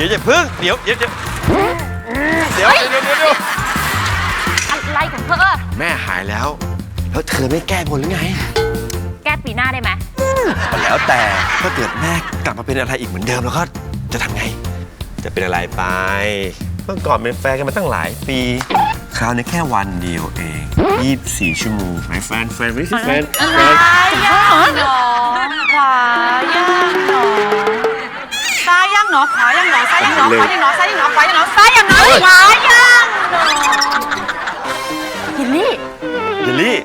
ดี๋ยวอย่าพึ่งเดี๋ยวเดี๋ยวเดี๋ยวเดี๋ยวเดี๋ยวเดี๋ยวเดี๋ยวอะไรของเธอ แม่หายแล้ว แล้วเธอไม่แก้บนหรือไง แก้ปีหน้าได้ไหมก็แล้วแต่ถ้าเกิดแม่กลับมาเป็นอะไรอีกเหมือนเดิมแล้วก็จะทำไง จะเป็นอะไรไป เมื่อก่อนเป็นแฟนกันมาตั้งหลายปี คราวนี้แค่วันเดียวเอง24ชั่วโมงไหนแฟนแฟนวิสแฟนแฟนย่างหนอขวา ยย่างหนอขวาย่างหนอซ้ายย่างหนอเร็ขววาย่างหนอซ้ายย่างหนอขวาย่างหนอซ้ายย่างหนอเฮ้ยขวาย่างยินลี่เยลลี่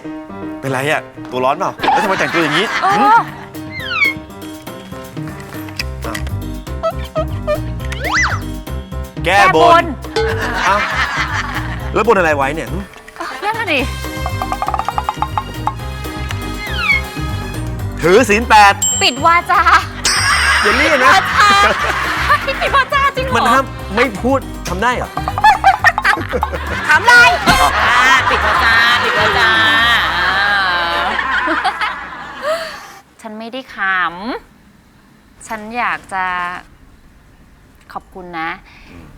เป็นไรอะตัวร้อนเปล่า แล้วทำไมแต่งตัวอย่างนี้เอหึอแก้แก้บบนนเอ้าแล้วบนอะไรไว้เนี่ยหึนั่นน่ะดิถือศีลแปดปิดวาจา เยลลี่นะวาจาปิดวาจาจริงเหรมันอห้ามไม่พูดทำได้เหรอ ถามเลยอ่าปิดวาจาปิดวาจาฉันไม่ได้ขำฉันอยากจะขอบคุณนะ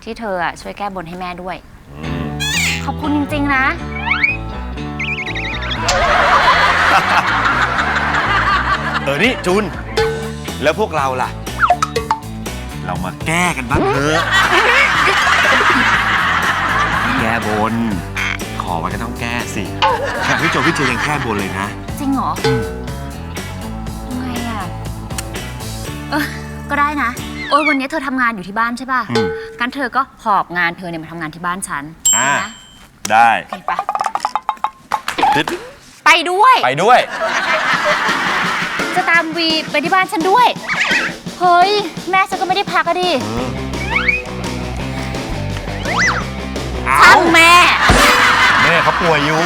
ที่เธออะช่วยแก้บนให้แม่ด้วย ขอบคุณจริง ๆ นะ เออ นี่ จูน แล้วพวกเราล่ะ เรามาแก้กันบ้างเถอะแก้บน ขอมันก็ต้องแก้สิแค่พี่โจพี่เจยังแก้บนเลยนะ จริงเหรอทำไงอะเออก็ได้นะ โอ้ยวันนี้เธอทำงานอยู่ที่บ้านใช่ป่ะอืมกันเธอก็หอบงานเธอเนี่ยมาทำงานที่บ้านฉันอ่าได้นะได้โอเคปะติดไปด้วย ไปด้วย จะตามวีไปที่บ้านฉันด้วย เฮ้ย แม่ฉันก็ไม่ได้พักอะดิช่างแม่ แม่เขาป่วยอยู่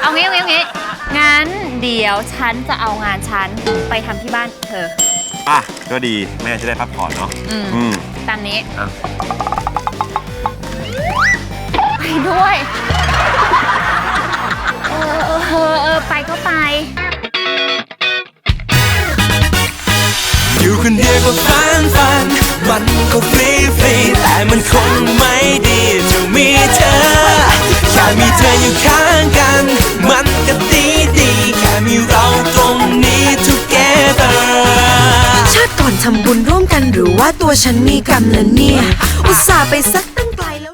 เอางี้เอางี้เอางี้งั้นเดี๋ยวฉันจะเอางานฉันไปทำที่บ้านเธอ อะ ก็ดีแม่จะได้พักผ่อนเนาะอืม อืมตามนี้ อะ คนเดียวก็ฟันฟัน มันก็ฟรีฟรีแต่มันคงไม่ดีจะมีเธอ แค่มีเธออยู่ข้างกัน มันก็ดีดีแค่มีเราตรงนี้ together ชาติก่อนทำบุญร่วมกันหรือว่าตัวฉันมีกรรมละเนี่ย อุตส่าห์ไปซักตั้ง